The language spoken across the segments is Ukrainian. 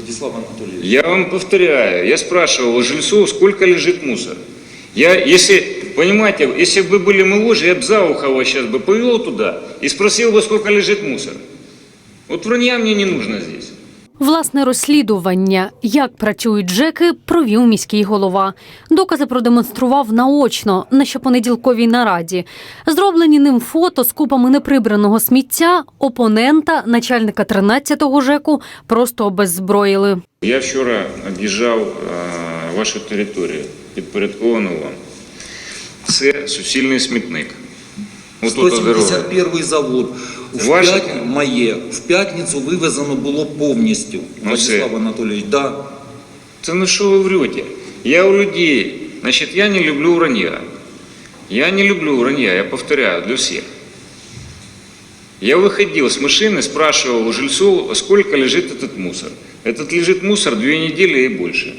Владислав Анатольевич. Я вам повторяю, я спрашивал у жильцов, сколько лежит мусор. Я, если, понимаете, если бы вы были моложе, я бы за ухо вас сейчас бы повел туда и спросил бы, сколько лежит мусор. Вот вранья мне не нужно здесь. Власне розслідування, як працюють ЖЕКи, провів міський голова. Докази продемонстрував наочно на щопонеділковій нараді. Зроблені ним фото з купами неприбраного сміття опонента, начальника 13-го ЖЕКу, просто обеззброїли. Я вчора об'їжджав е, вашу територію, підпорядковану вам. Це суцільний смітник. Ось тут 171 завод. В, Ваше- п'ят... Моє. в п'ятницю вивезено було повністю. Ну, Владислав це- Анатолійович, да. Це ну що ви врете? Я у людей, значит, я не люблю вранья. Я не люблю вранья, я повторяю, для всех. Я выходил с машины, спрашивал у жильцов, сколько лежит этот мусор. Этот лежит мусор две недели и больше.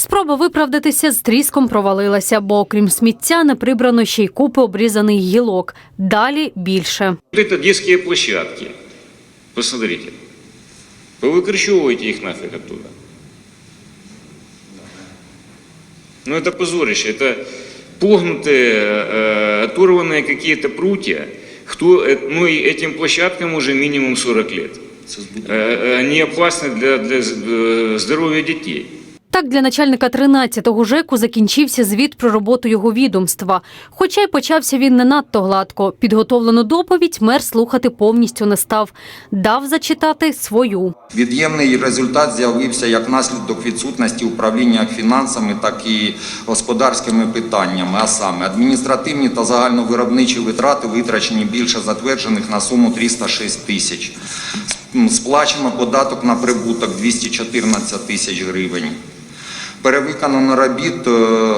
Спроба виправдатися з тріском провалилася, бо окрім сміття не прибрано ще й купи обрізаних гілок. Далі більше. Вот это детские площадки. Посмотрите. Вы выкрещиваете их нафиг оттуда. Ну это позорище, это погнутые, э, оторванные какие-то прутья. Кто, э, ну и этим площадкам уже минимум 40 лет. Це збудова. Э, э, Они опасны для, для э, здоровья детей. Так для начальника 13-го ЖЕКу закінчився звіт про роботу його відомства. Хоча й почався він не надто гладко. Підготовлену доповідь мер слухати повністю не став. Дав зачитати свою. Від'ємний результат з'явився як наслідок відсутності управління фінансами, так і господарськими питаннями. А саме адміністративні та загальновиробничі витрати витрачені більше затверджених на суму 306 тисяч. Сплачено податок на прибуток 214 тисяч гривень. Перевиконано робіт е,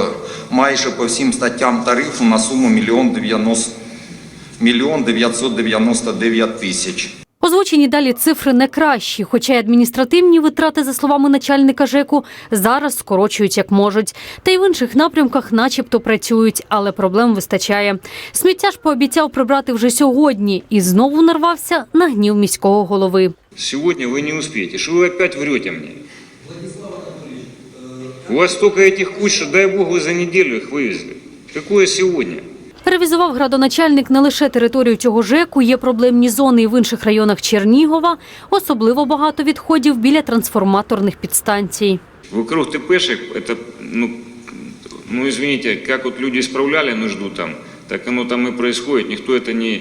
майже по всім статтям тарифу на суму 1 90 мільйон 999 тисяч. Озвучені далі цифри не кращі, хоча й адміністративні витрати, за словами начальника ЖЕКу, зараз скорочують як можуть. Та й в інших напрямках начебто працюють, але проблем вистачає. Сміття ж пообіцяв прибрати вже сьогодні і знову нарвався на гнів міського голови. Сегодня вы не успеете. Что вы опять врете мне? У вас столько этих куч, что дай бог вы за неделю их вывезли. Какое сегодня? Ревізував градоначальник не лише територію цього ЖЕКу, є проблемні зони і в інших районах Чернігова. Особливо багато відходів біля трансформаторних підстанцій. Вокруг ТПшек, это, ну, ну, извините, как вот люди исправляли нужду там, так оно там и происходит. Никто это не,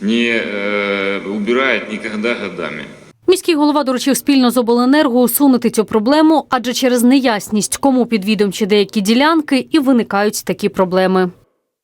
не э, убирает никогда годами. Міський голова доручив спільно з обленерго усунути цю проблему, адже через неясність, кому підвідомчі деякі ділянки, і виникають такі проблеми.